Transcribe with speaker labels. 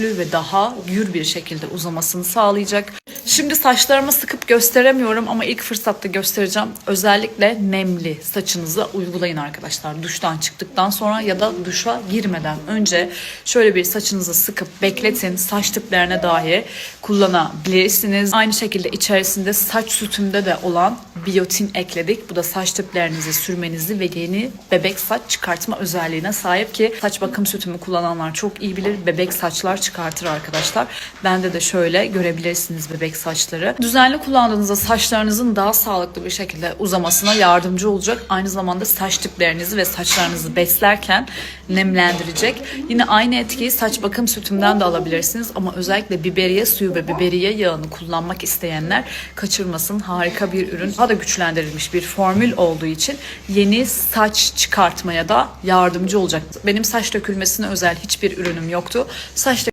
Speaker 1: güçlü ve daha gür bir şekilde uzamasını sağlayacak. Şimdi saçlarımı sıkıp gösteremiyorum ama ilk fırsatta göstereceğim. Özellikle nemli saçınıza uygulayın arkadaşlar. Duştan çıktıktan sonra ya da duşa girmeden önce şöyle bir saçınızı sıkıp bekletin. Saç tiplerine dahi kullanabilirsiniz. Aynı şekilde içerisinde saç sütümde de olan biyotin ekledik. Bu da saç tiplerinizi sürmenizi ve yeni bebek saç çıkartma özelliğine sahip ki saç bakım sütümü kullananlar çok iyi bilir. Bebek saçlar çıkartır arkadaşlar. Bende de şöyle görebilirsiniz bebek saçları. Düzenli kullandığınızda saçlarınızın daha sağlıklı bir şekilde uzamasına yardımcı olacak. Aynı zamanda saç tiplerinizi ve saçlarınızı beslerken nemlendirecek. Yine aynı etkiyi saç bakım sütümden de alabilirsiniz ama özellikle biberiye suyu ve biberiye yağını kullanmak isteyenler kaçırmasın. Harika bir ürün. Daha da güçlendirilmiş bir formül olduğu için yeni saç çıkartmaya da yardımcı olacak. Benim saç dökülmesine özel hiçbir ürünüm yoktu. Saç